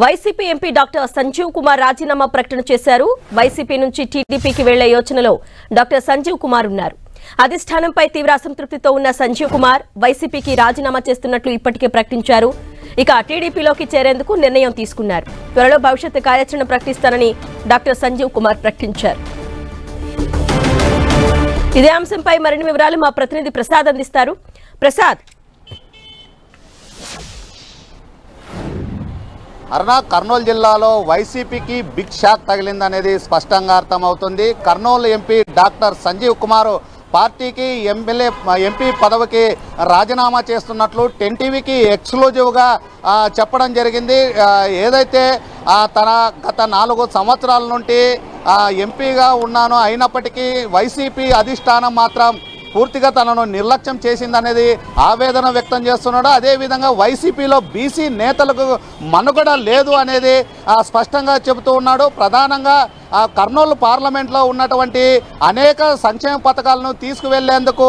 YCP MP doctor Sanjeev Kumar రాజీనామా ప్రకటన చేశారు. వైసీపీ నుంచి టీడీపీకి వెళ్ళే యోచనలో డాక్టర్ సంజీవ్ కుమార్ ఉన్నారు. అధిష్టానంపై తీవ్ర అసంతృప్తితో ఉన్న సంజీవ్ కుమార్ వైసీపీకి రాజీనామా చేస్తున్నట్లు ఇప్పటికే ప్రకటించారు. ఇక టీడీపీలోకి చేరేందుకు నిర్ణయం తీసుకున్నారు. త్వరలో భవిష్యత్తు కార్యాచరణ ప్రకటిస్తానని డాక్టర్ సంజీవ్ కుమార్ ప్రకటించారు. ఇదే అంశంపై మరిన్ని వివరాలు మా ప్రతినిధి ప్రసాద్ అందిస్తారు. ప్రసాద్ అరుణ కర్నూలు జిల్లాలో వైసీపీకి బిగ్ షాక్ తగిలిందనేది స్పష్టంగా అర్థమవుతుంది. కర్నూలు ఎంపీ డాక్టర్ సంజీవ్ కుమార్ పార్టీకి ఎమ్మెల్యే ఎంపీ పదవికి రాజీనామా చేస్తున్నట్లు టెన్ టీవీకి ఎక్స్క్లూజివ్గా చెప్పడం జరిగింది. ఏదైతే తన గత నాలుగు సంవత్సరాల నుండి ఎంపీగా ఉన్నాను అయినప్పటికీ వైసీపీ అధిష్టానం మాత్రం పూర్తిగా తనను నిర్లక్ష్యం చేసిందనేది ఆవేదన వ్యక్తం చేస్తున్నాడు. అదేవిధంగా వైసీపీలో బీసీ నేతలకు మనుగడ లేదు అనేది స్పష్టంగా చెబుతూ ఉన్నాడు. ప్రధానంగా ఆ, కర్నూలు పార్లమెంట్లో ఉన్నటువంటి అనేక సంక్షేమ పథకాలను తీసుకువెళ్ళేందుకు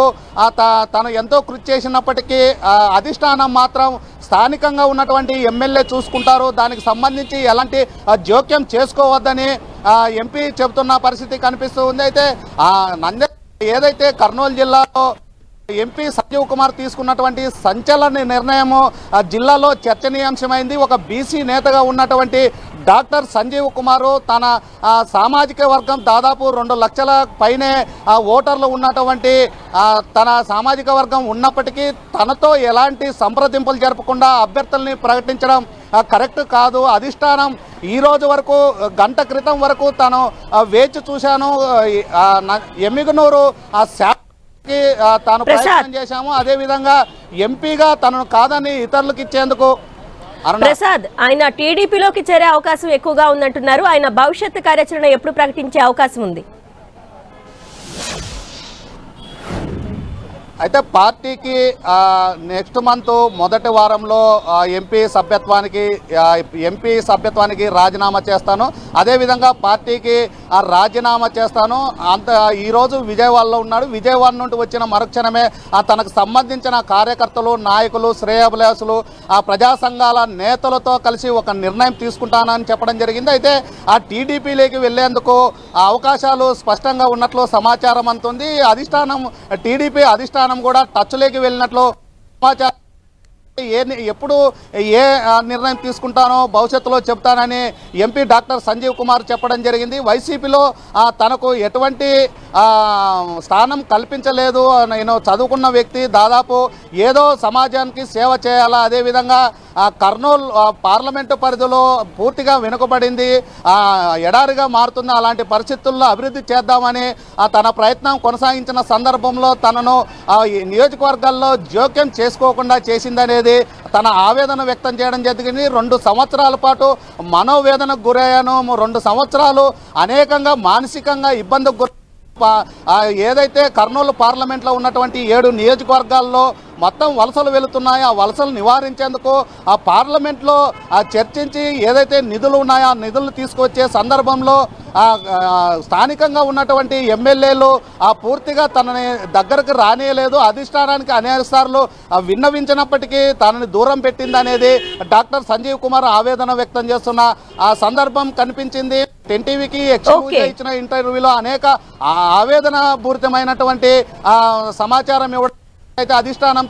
తను ఎంతో కృషి చేసినప్పటికీ అధిష్టానం మాత్రం స్థానికంగా ఉన్నటువంటి ఎమ్మెల్యే చూసుకుంటారు. దానికి సంబంధించి ఎలాంటి జోక్యం చేసుకోవద్దని ఎంపీ చెబుతున్న పరిస్థితి కనిపిస్తూ ఉంది. అయితే ఆ, ఏదైతే కర్నూలు జిల్లాలో ఎంపీ సంజీవ్ కుమార్ తీసుకున్నటువంటి సంచలన నిర్ణయము ఆ జిల్లాలో చర్చనీయాంశమైంది. ఒక బీసీ నేతగా ఉన్నటువంటి డాక్టర్ సంజీవ్ కుమారు తన ఆ, సామాజిక వర్గం దాదాపు రెండు లక్షల పైనే ఆ, ఓటర్లు ఉన్నటువంటి తన సామాజిక వర్గం ఉన్నప్పటికీ తనతో ఎలాంటి సంప్రదింపులు జరపకుండా అభ్యర్థుల్ని ప్రకటించడం కరెక్ట్ కాదు. అధిష్టానం ఈ రోజు వరకు గంట క్రితం వరకు తను వేచి చూశాను. ఎమ్మిగనూరు ఆ శా కి, ఆ, తాను. ప్రయత్నం చేశాము. అదే విధంగా ఎంపీగా తనను కాదని ఇతరులకు ఇచ్చేందుకు. అరుణ. ప్రసాద్ ఆయన టీడీపీలోకి చేరే అవకాశం ఎక్కువగా ఉందంటున్నారు. ఆయన భవిష్యత్తు కార్యాచరణ ఎప్పుడు ప్రకటించే అవకాశం ఉంది? అయితే పార్టీకి నెక్స్ట్ మంత్ మొదటి వారంలో ఎంపీ సభ్యత్వానికి ఎంపీ సభ్యత్వానికి రాజీనామా చేస్తాను. అదేవిధంగా పార్టీకి ఆ, రాజీనామా చేస్తాను. అంత ఈరోజు విజయవాడలో ఉన్నాడు. విజయవాడ నుండి వచ్చిన మరుక్షణమే ఆ, తనకు సంబంధించిన కార్యకర్తలు నాయకులు శ్రేయభిలాసులు ఆ ప్రజా సంఘాల నేతలతో కలిసి ఒక నిర్ణయం తీసుకుంటానని చెప్పడం జరిగింది. అయితే ఆ టీడీపీలోకి వెళ్ళేందుకు ఆ అవకాశాలు స్పష్టంగా ఉన్నట్లు సమాచారం అంతుంది. అధిష్టానం టీడీపీ అధిష్టానం కూడా టచ్లోకి వెళ్ళినట్లు సమాచారం ఏ ఎప్పుడు ఏ ఆ, నిర్ణయం తీసుకుంటానో భవిష్యత్తులో చెప్తానని ఎంపీ డాక్టర్ సంజీవ్ కుమార్ చెప్పడం జరిగింది. వైసీపీలో తనకు ఎటువంటి స్థానం కల్పించలేదు. నేను చదువుకున్న వ్యక్తి దాదాపు ఏదో సమాజానికి సేవ చేయాలా అదేవిధంగా కర్నూలు పార్లమెంటు పరిధిలో పూర్తిగా వెనుకబడింది. ఎడారిగా మారుతుంది అలాంటి పరిస్థితుల్లో అభివృద్ధి చేద్దామని తన ప్రయత్నం కొనసాగించిన సందర్భంలో తనను ఈ నియోజకవర్గాల్లో జోక్యం చేసుకోకుండా చేసిందనేది తన ఆవేదన వ్యక్తం చేయడం జరిగింది. రెండు సంవత్సరాల పాటు మనోవేదనకు గురయ్యాను. రెండు సంవత్సరాలు అనేకంగా మానసికంగా ఇబ్బందికి గురి ఏదైతే కర్నూలు పార్లమెంట్లో ఉన్నటువంటి ఏడు నియోజకవర్గాల్లో మొత్తం వలసలు వెళుతున్నాయో. ఆ వలసలు నివారించేందుకు ఆ పార్లమెంట్లో ఆ చర్చించి ఏదైతే నిధులు ఉన్నాయో ఆ నిధులు తీసుకొచ్చే సందర్భంలో స్థానికంగా ఉన్నటువంటి ఎమ్మెల్యేలు ఆ పూర్తిగా తనని దగ్గరకు రానియలేదు. అధిష్టానానికి అనేక సార్లు విన్నవించినప్పటికీ తనని దూరం పెట్టింది అనేది డాక్టర్ సంజీవ్ కుమార్ ఆవేదన వ్యక్తం చేస్తున్న ఆ సందర్భం కనిపించింది. టెన్ టీవీకి Okay. ఇచ్చిన ఇంటర్వ్యూలో అనేక ఆ ఆవేదన పూరితమైనటువంటి సమాచారం ఇవ్వడం అయితే అధిష్టానం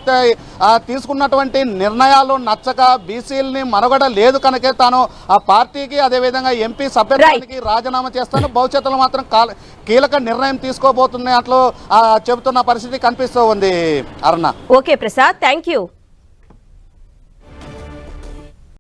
తీసుకున్నటువంటి నిర్ణయాలు నచ్చక బీసీలని మనుగడ లేదు కనుకే తాను ఆ పార్టీకి అదేవిధంగా ఎంపీ సభ్యత్వానికి రాజీనామా చేస్తాను. భవిష్యత్తులో మాత్రం కాల- కీలక నిర్ణయం తీసుకోబోతున్నట్లు చెబుతున్న పరిస్థితి కనిపిస్తూ ఉంది అరుణ. Okay Prasad thank